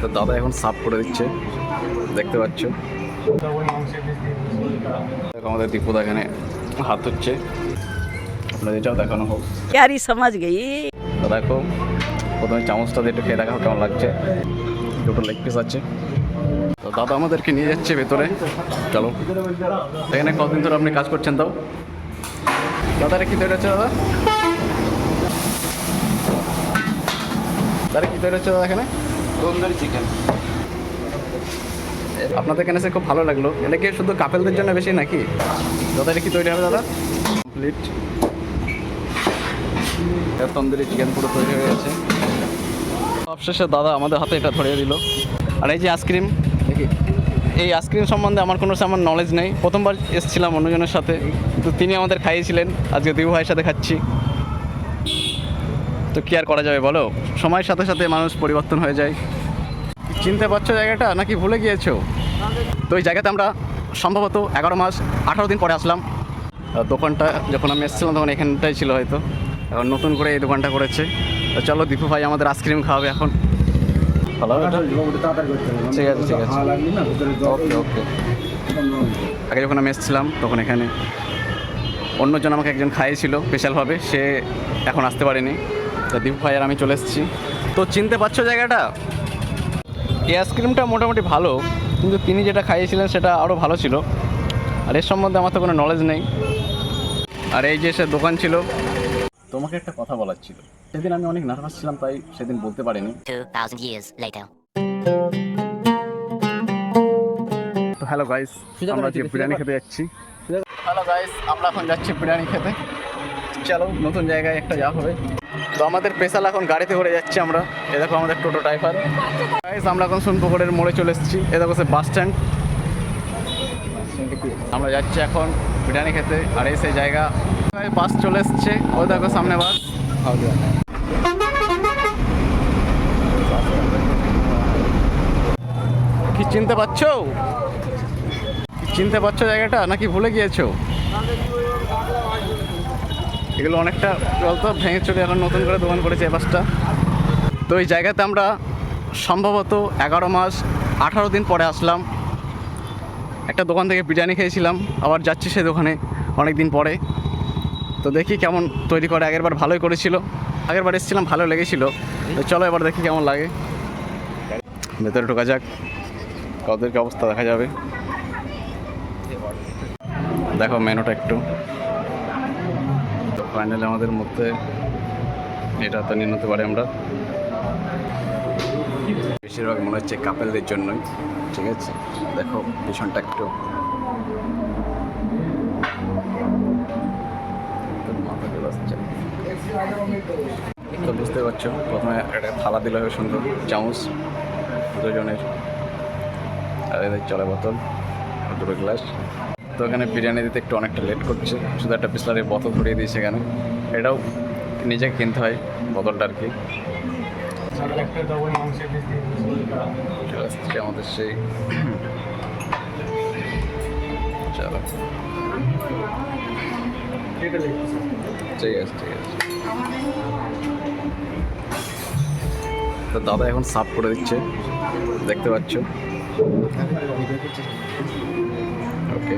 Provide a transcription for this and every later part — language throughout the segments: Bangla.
তো দাদা এখন সাফ করে দিচ্ছে। দেখতে পাচ্ছ। আমাদের দীপুদা এখানে হাত হচ্ছে আপনাদের এটাও দেখানো হোক। ইয়ারি সমাজ গেই দেখো প্রথমে চামচটা দিয়ে একটু খেয়ে দেখা কেমন লাগছে। দুটো লেগ পিস আছে। তো দাদা আমাদেরকে নিয়ে যাচ্ছে ভেতরে। চলো। এখানে কতদিন ধরে আপনি কাজ করছেন তাও দাদারে কি তৈরি হচ্ছে দাদা? দাদা কি তৈরি হচ্ছে দাদা এখানে? তন্দুরি চিকেন আপনাদের এখানে খুব ভালো লাগল? এটা কি শুধু কাপেলদের জন্য বেশি নাকি? দাদা এটা কি তৈরি হবে দাদা? কমপ্লিট তন্দুরি চিকেন পুরো তৈরি হয়ে গেছে। সবশেষে দাদা আমাদের হাতে এটা ধরিয়ে দিল। আর এই যে আইসক্রিম দেখি এই আইসক্রিম সম্বন্ধে আমার কোনো আমার নলেজ নেই। প্রথমবার এসেছিলাম অন্যজনের সাথে। কিন্তু তিনি আমাদের খাইয়েছিলেন। আজকে দিবু ভাইয়ের সাথে খাচ্ছি। তো কি আর করা যাবে বলো? সময়ের সাথে সাথে মানুষ পরিবর্তন হয়ে যায়। চিনতে পারছ জায়গাটা নাকি ভুলে গিয়েছো? তো ওই জায়গাতে আমরা সম্ভবত এগারো মাস আঠারো দিন পরে আসলাম। দোকানটা যখন আমি এসেছিলাম তখন এখানটাই ছিল হয়তো। এখন নতুন করে এই দোকানটা করেছে। তো চলো দীপু ভাই আমাদের আইসক্রিম খাওয়াবে এখন? ঠিক আছে ঠিক আছে। ওকে ওকে। আগে যখন আমি এসেছিলাম তখন এখানে অন্যজন আমাকে একজন খাইয়েছিল স্পেশালভাবে সে এখন আসতে পারেনি। দীপু ভাই আর আমি চলে এসেছি। তো চিনতে পারছ জায়গাটা? এই আইসক্রিমটা মোটামুটি ভালো কিন্তু তিনি যেটা খাইয়েছিলেন সেটা আরও ভালো ছিল। আর এর সম্বন্ধে আমার তো কোনো নলেজ নেই। আর এই যে সে দোকান ছিল তোমাকে একটা কথা বলার ছিল। সেদিন আমি অনেক নার্ভাস ছিলাম তাই সেদিন বলতে পারিনি। 2,000 years later. তো হ্যালো গাইস আমরা আজকে বিরিয়ানি খেতে যাচ্ছি। হ্যালো গাইস আমরা এখন যাচ্ছি বিরিয়ানি খেতে। চলো নতুন জায়গায় একটা যা হবে। তো আমাদের স্পেশাল এখন গাড়িতে করে যাচ্ছি আমরা। এ দেখো আমাদের টোটো ড্রাইভার আমরা এখন সোনপুকুরের মোড়ে চলে এসেছি। এ দেখো সে বাস স্ট্যান্ড আমরা যাচ্ছি এখন বিরিয়ানি খেতে। আর এই সেই জায়গা। বাস চলে এসছে। ওই দেখো সামনে বাস কি চিনতে পারছ? চিনতে পারছ জায়গাটা? নাকি ভুলে গিয়েছো? এগুলো অনেকটা বলতো ভেঙে চলে এখন নতুন করে দোকান করেছে এই বাসটা তো এই জায়গাতে আমরা সম্ভবত এগারো মাস, আঠারো দিন পরে আসলাম। একটা দোকান থেকে বিরিয়ানি খেয়েছিলাম, আবার যাচ্ছি সেই দোকানে অনেক দিন পরে। তো দেখি কেমন তৈরি করে, আগেরবার ভালোই করেছিল। আগেরবার এসেছিলাম, ভালো লেগেছিল। তো চলো এবার দেখি কেমন লাগে। ভেতরে ঢোকা যাক কদেরকে অবস্থা দেখা যাবে। দেখো মেনুটা একটু। ফাইনালি আমাদের মধ্যে এটা তো নিয়ে নিতে পারি আমরা। বেশিরভাগ মনে হচ্ছে কাপেলদের জন্যই, ঠিক আছে? দেখো, ভীষণটা একটু। তো বুঝতে পারছ, প্রথমে একটা থালা দিলে হবে সুন্দর চামচ, দুজনের। আর এদের চলে বোতল, দুটো গ্লাস। তো এখানে বিরিয়ানি দিতে একটু অনেকটা লেট করছে। শুধু একটা বিসলারের বোতল ধরিয়ে দিয়েছে এখানে। এটাও নিজেকে কিনতে হয় বোতলটা আর কি। আমাদের সেই চলো। ঠিক আছে ঠিক আছে। তো দাদা এখন সাফ করে দিচ্ছে। দেখতে পাচ্ছ? ওকে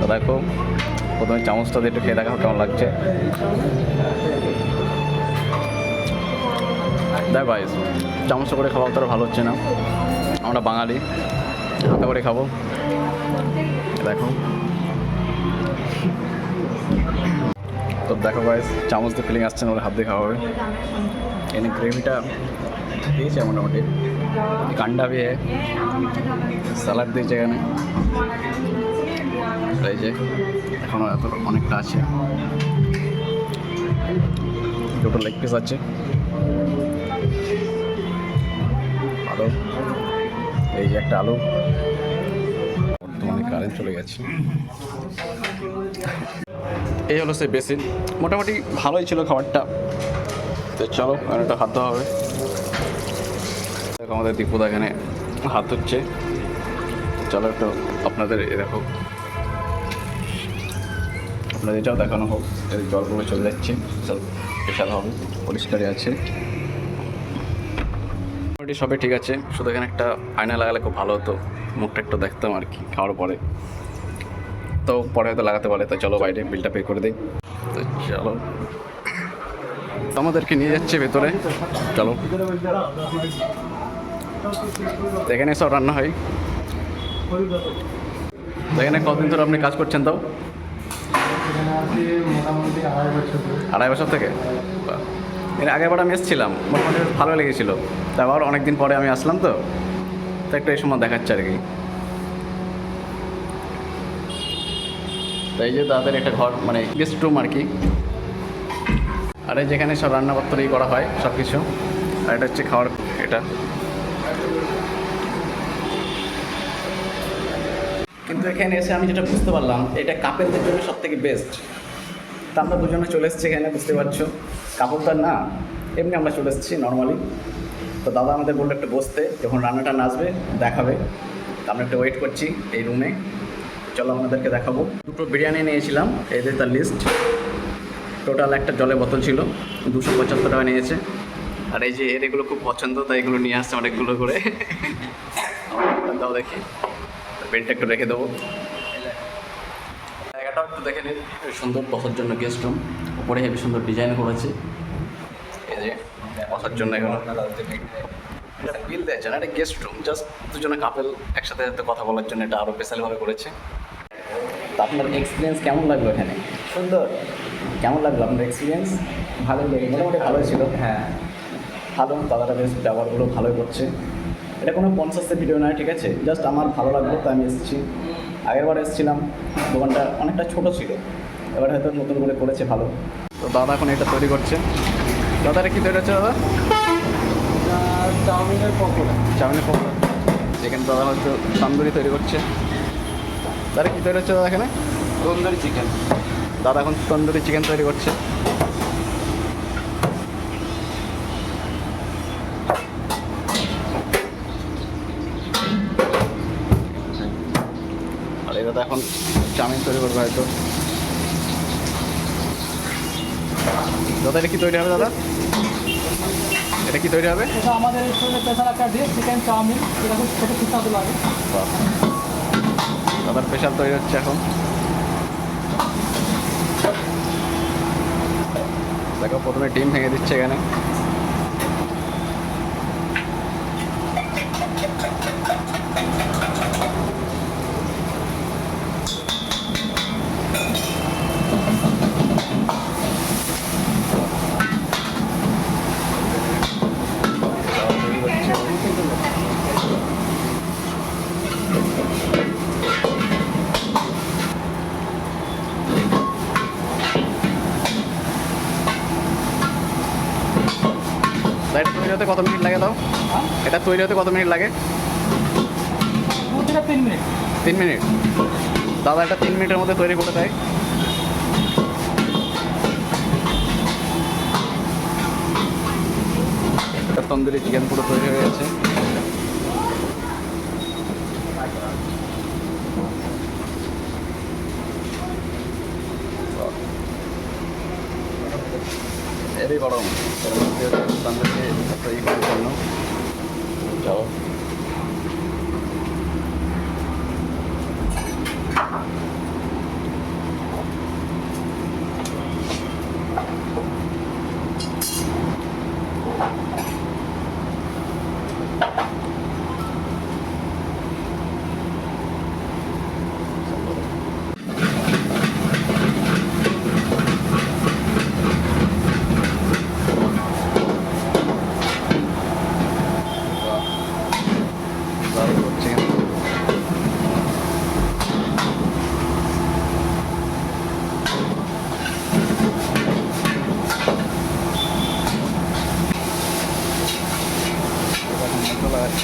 তো দেখো প্রথমে চামচটা দিয়ে একটু খেয়ে দেখা কেমন লাগছে। দেখ ভাই চামচটা করে খাওয়া অতটা ভালো হচ্ছে না। আমরা বাঙালি, হাতে করে খাব। দেখো। তো দেখো গাইস চামচ দিয়ে ফিলিং আসছে না বলে হাত দিয়ে খাওয়া হবে। এনে গ্রেভিটা দিয়েছে মোটামুটি। কান্ডা है স্যালাড দিয়েছে এখানে। এই যে এখনও এত অনেকটা আছে। দুটো লেগ পিস আছে। আলু। এই যে একটা আলু। বর্তমানে কারেন্ট চলে গেছে। এই হলো সেই বেসিন। মোটামুটি ভালোই ছিল খাবারটা। তো চলো হাত ধোয়া হবে। দেখো আমাদের দীপুদা এখানে হাত হচ্ছে চলো একটু আপনাদের এ দেখো। আপনাদের এটাও দেখানো হোক, এই জলগুলো চলে যাচ্ছে। জল বিশাল হবে, পরিষ্কারই আছে। সবই ঠিক আছে। শুধু এখানে একটা আয়না লাগালে খুব ভালো হতো। মুখটা একটু দেখতাম আর কি, খাওয়ার পরে। তো পরে হয়তো লাগাতে পারে। তো চলো বাইরে বিলটা পে করে দিই। তো চলো। আমাদেরকে নিয়ে যাচ্ছে ভেতরে। চলো। এখানে সব রান্না হয়। এখানে কতদিন ধরে আপনি কাজ করছেন তাও? আড়াই বছর থেকে। এর আগেরবার আমি এসেছিলাম। মোটামুটি ভালো লেগেছিলো। তারপর অনেক দিন পরে আমি আসলাম তো। তো একটা এই সময় দেখাচ্ছে আর কি। তো এই যে তাদের একটা ঘর মানে গেস্ট রুম আর কি। আর এই যেখানে সব রান্নাপত্রই করা হয় সব কিছু আর এটা হচ্ছে খাওয়ার এটা। কিন্তু এখানে এসে আমি যেটা বুঝতে পারলাম, এটা কাপেলদের জন্য সব থেকে বেস্ট তা আমরা দুজনে চলে এসেছি এখানে, বুঝতে পারছ। কাপড় তো না, এমনি আমরা চলে এসেছি নর্মালি তো দাদা আমাদের বলল একটু বসতে, যখন রান্নাটা নাচবে, দেখাবে। আমরা একটু ওয়েট করছি এই রুমে চলো আমাদেরকে দেখাবো। দুটো বিরিয়ানি নিয়েছিলাম, এদের তার লিস্ট টোটাল একটা জলের বোতল ছিল, দুশো পঁচাত্তর টাকা নিয়েছে। আর এই যে এর এগুলো খুব পছন্দ, তাই এগুলো নিয়ে আসছে অনেকগুলো করে। দাও দেখি। পেনটা একটু রেখে দেবো। জায়গাটাও একটু দেখে নিন। সুন্দর, বসার জন্য গেস্ট রুম উপরে হেবি সুন্দর ডিজাইন করেছে। এই যে, বসার জন্য এগুলো। এটা বিল দিয়েছে না এটা গেস্ট রুম জাস্ট দুজনে কাপেল একসাথে সাথে কথা বলার জন্য এটা আরও স্পেশালভাবে করেছে। তা আপনার এক্সপিরিয়েন্স কেমন লাগল এখানে? সুন্দর। কেমন লাগল আপনার এক্সপিরিয়েন্স ভালোই লেগেছে। মোটামুটি ভালোই ছিল। হ্যাঁ। ভালো দাদারা বেশ ব্যবহারগুলো ভালোই করছে। এটা কোনো পঞ্চাশের ভিডিও নয় ঠিক আছে? জাস্ট আমার ভালো লাগল তাই আমি এসেছি। আগেরবার এসেছিলাম দোকানটা অনেকটা ছোট ছিল। এবার হয়তো নতুন করে করেছে ভালো। তো দাদা এখন এটা তৈরি করছে। দাদা এটা কী তৈরি হচ্ছে দাদা? চাউমিনের পকোড়া। চাউমিনের পকোড়া। এখানে দাদা হয়তো তান্দুরি তৈরি করছে। দাদা কী তৈরি হচ্ছে দাদা এখানে? তন্দুরি চিকেন। দাদা এখন তন্দুরি চিকেন তৈরি করছে। আর এই দাদা এখন চাউমিন তৈরি করবে হয়তো। দাদা এটা কি তৈরি হবে দাদা? এটা কি তৈরি হবে? এটা আমাদের রেস্টুরেন্টের স্পেশাল একটা ডিশ চিকেন চাউমিন এটা খুব ছোটো সুস্বাদু লাগে। দাদার স্পেশাল তৈরি হচ্ছে এখন। দেখো প্রথমে ডিম ভেঙে দিচ্ছে এখানে তা এটা তৈরি হতে কত মিনিট লাগে দাও এটা তৈরি হতে কত মিনিট লাগে? তিন মিনিট। তিন মিনিট। দাদা এটা তিন মিনিটের মধ্যে তৈরি করে দেয়। তন্দুরি চিকেন পুরো তৈরি হয়ে গেছে। এরই গরম।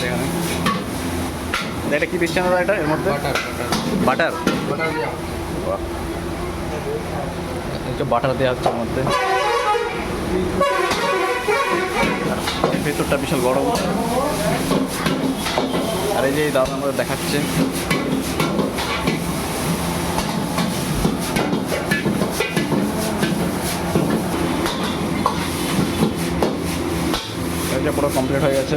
এখানে এটা কি দিচ্ছেন ওরা এটা এর মধ্যে? বাটার বাটার একটু বাটার দেওয়া হচ্ছে এর মধ্যে। ভেতরটা বিশাল গরম। আর এই যে দাদা আমাদের দেখাচ্ছে। পুরো কমপ্লিট হয়ে গেছে।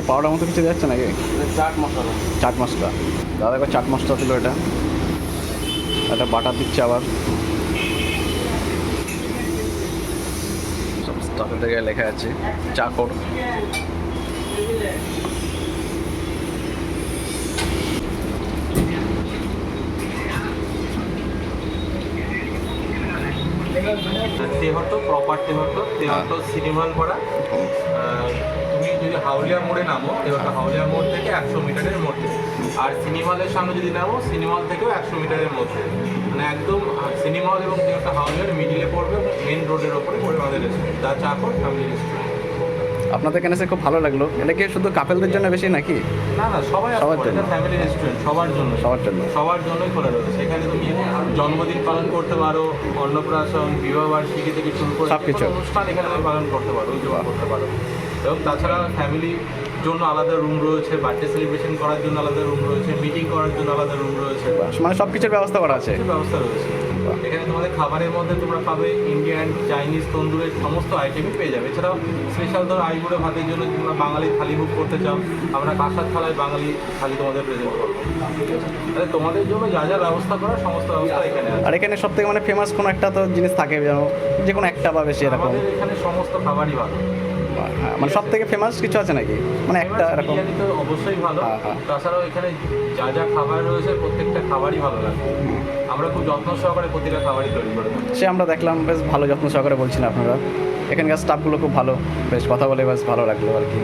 এদিকে পাউডার মতো কিছু যাচ্ছে নাকি? চাট মশলা। চাট মশলা। দাদা একবার চাট মশলা দিল এটা। একটা বাটার দিচ্ছে আবার। সব জায়গায় লেখা আছে চাকর। তেহট্ট প্রপার তেহট্ট। তেহট্ট সিনেমাল পাড়া আহ, তুমি যদি হাউলিয়া মোড়ে নামো তেহট্ট হাউলিয়া মোড় থেকে একশো মিটারের মধ্যে। আর সিনেমালের সামনে যদি নামো সিনেমাল থেকেও একশো মিটারের মধ্যে। মানে একদম সিনেমাল এবং তেহট্ট হাউলিয়ার মিডিলে পড়বে মেন রোডের ওপরে পড়বে আমাদের রেস্টুরেন্ট দা চাকর ফ্যামিলি রেস্টুরেন্ট আপনাদের এখানে এসে খুব ভালো লাগল? এটা কি শুধু কাপেলদের জন্য বেশি নাকি? না না সবাই সবার জন্য। ফ্যামিলি রেস্টুরেন্ট সবার জন্য। সবার জন্য। সবার জন্যই খোলা রয়েছে। সেখানে তুমি জন্মদিন পালন করতে পারো অন্নপ্রাশন বিবাহবার্ষিকী থেকে শুরু করে সবকিছু। যে কোনো অনুষ্ঠান এখানে পালন করতে পারো উদযাপন করতে পারো। এবং তাছাড়া ফ্যামিলির জন্য আলাদা রুম রয়েছে বার্থডে সেলিব্রেশন করার জন্য আলাদা রুম রয়েছে মিটিং করার জন্য আলাদা রুম রয়েছে। মানে সব কিছুর ব্যবস্থা করা আছে? ব্যবস্থা রয়েছে। এখানে তোমাদের খাবারের মধ্যে তোমরা পাবে ইন্ডিয়ান চাইনিজ তন্দুরের সমস্ত আইটেমই পেয়ে যাবে। এছাড়াও স্পেশাল ধরো আইবুড়ো ভাতের জন্য তোমরা বাঙালি থালি বুক করতে চাও আমরা কাঁসার থালায় বাঙালি থালি তোমাদের প্রেজেন্ট করব। তাহলে তোমাদের জন্য যা যা ব্যবস্থা করার সমস্ত ব্যবস্থা এখানে আর এখানে সব থেকে মানে ফেমাস কোনো একটা তো জিনিস থাকে যেন যে কোনো একটা বা বেশি এরকম। এখানে সমস্ত খাবারই ভালো। হ্যাঁ, মানে সব থেকে ফেমাস কিছু আছে নাকি? মানে একটা এরকম। তো অবশ্যই ভালো। হ্যাঁ, হ্যাঁ। তাছাড়াও এখানে যা যা খাবার রয়েছে প্রত্যেকটা খাবারই ভালো লাগে। আমরা খুব যত্ন সহকারে প্রতিটা খাবারই তৈরি করে সে আমরা দেখলাম বেশ ভালো যত্ন সহকারে বলছেন আপনারা। এখানকার স্টাফগুলো খুব ভালো। বেশ কথা বলে বেশ ভালো লাগল আর কি।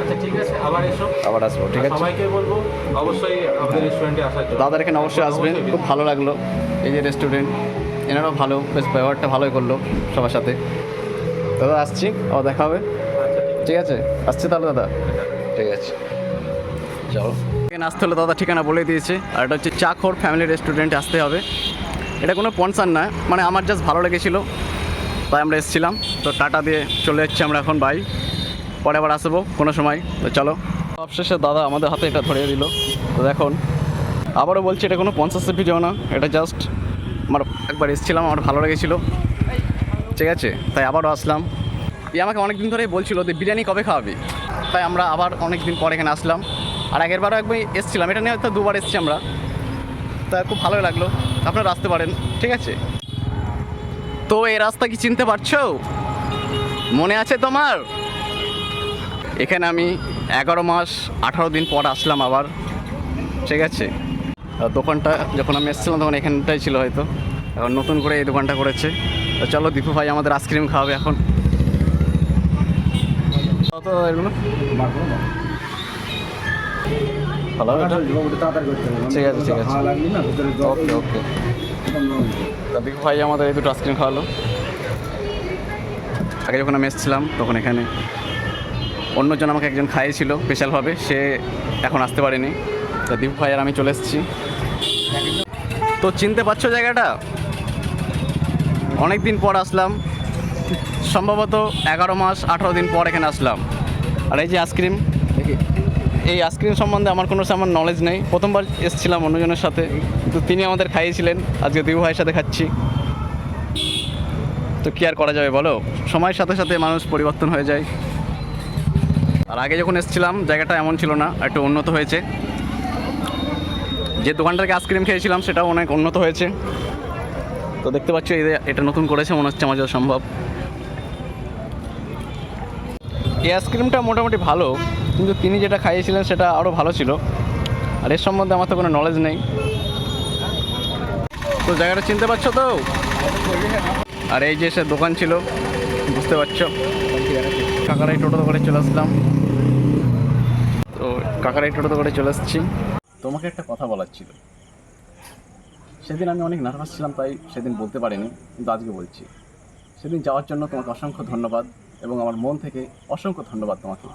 আচ্ছা ঠিক আছে আবার এসো। আবার আসব ঠিক আছে। সবাইকে বলব অবশ্যই আমাদের রেস্টুরেন্টে আসার জন্য। দাদার এখানে অবশ্যই আসবেন। খুব ভালো লাগল। এই যে রেস্টুরেন্ট এনারাও ভালো। বেশ ব্যবহারটা ভালোই করল সবার সাথে। দাদা আসছি। ও দেখা হবে। ঠিক আছে? আসছি তাহলে দাদা। ঠিক আছে। চলো। এখানে আসতে হলে দাদা ঠিকানা বলে দিয়েছে। আর এটা হচ্ছে চাখোর ফ্যামিলি রেস্টুরেন্টে আসতে হবে। এটা কোনো পনসার না মানে আমার জাস্ট ভালো লেগেছিলো। তাই আমরা এসেছিলাম। তো টাটা দিয়ে চলে যাচ্ছি আমরা এখন বাই পরে আবার আসব কোনো সময়। তো চলো। সবশেষে দাদা আমাদের হাতে এটা ধরিয়ে দিল। তো দেখুন আবারও বলছি এটা কোনো পঞ্চাশের ভিডিও না। এটা জাস্ট আমার একবার এসেছিলাম আমার ভালো লেগেছিলো। ঠিক আছে? তাই আবারও আসলাম। ই আমাকে অনেক দিন ধরেই বলছিল যে বিরিয়ানি কবে খাওয়াবি? তাই আমরা আবার অনেক দিন পর এখানে আসলাম। আর আগের বারও একবার এসেছিলাম, এটা নিয়ে হয়তো দুবার এসেছি আমরা। তা খুব ভালো লাগল, আপনারা আসতে পারেন, ঠিক আছে? তো এই রাস্তা কি চিনতে পারছ? মনে আছে তোমার? এখানে আমি এগারো মাস, আঠারো দিন পর আসলাম আবার, ঠিক আছে? দোকানটা যখন আমি এসেছিলাম তখন এখানটাই ছিল হয়তো। এখন নতুন করে এই দোকানটা করেছে। তো চলো দীপু ভাই আমাদের আইসক্রিম খাওয়াবে এখন। এগুলো? ভালো ঠিক আছে ঠিক আছে ওকে ওকে দীপু ভাই আমাদের এই দুটো আইসক্রিম খাওয়ালো। আগে যখন আমি এসেছিলাম তখন এখানে অন্যজন আমাকে একজন খাইয়েছিল স্পেশালভাবে সে এখন আসতে পারেনি। তা দীপু ভাই আর আমি চলে এসেছি। তো চিনতে পারছ জায়গাটা? অনেক দিন পর আসলাম। সম্ভবত এগারো মাস আঠারো দিন পর এখানে আসলাম। আর এই যে আইসক্রিম এই আইসক্রিম সম্বন্ধে আমার কোনো তেমন নলেজ নেই। প্রথমবার এসেছিলাম অন্যজনের সাথে তো তিনি আমাদের খাইয়েছিলেন। আজকে দিবু ভাইয়ের সাথে খাচ্ছি। তো কি আর করা যাবে বলো? সময়ের সাথে সাথে মানুষ পরিবর্তন হয়ে যায়। আর আগে যখন এসেছিলাম জায়গাটা এমন ছিল না একটু উন্নত হয়েছে। যে দোকানটা থেকে আইসক্রিম খেয়েছিলাম সেটাও অনেক উন্নত হয়েছে। তো দেখতে পাচ্ছ এটা নতুন করেছে মনে হচ্ছে আমার যত সম্ভব। এই আইসক্রিমটা মোটামুটি ভালো, কিন্তু তিনি যেটা খাইয়েছিলেন সেটা আরও ভালো ছিল। আর এর সম্বন্ধে আমার তো কোনো নলেজ নেই। তো জায়গাটা চিনতে পারছ তো? আর এই যে সে দোকান ছিল, বুঝতে পারছ? কাকারাই টোটো করে চলে আসলাম। তো কাকারাই টোটো করে চলে এসেছি তোমাকে একটা কথা বলার ছিল। সেদিন আমি অনেক নার্ভাস ছিলাম, তাই সেদিন বলতে পারিনি, কিন্তু আজকে বলছি। সেদিন যাওয়ার জন্য তোমাকে অসংখ্য ধন্যবাদ। এবং আমার মন থেকে অসংখ্য ধন্যবাদ তোমাকে।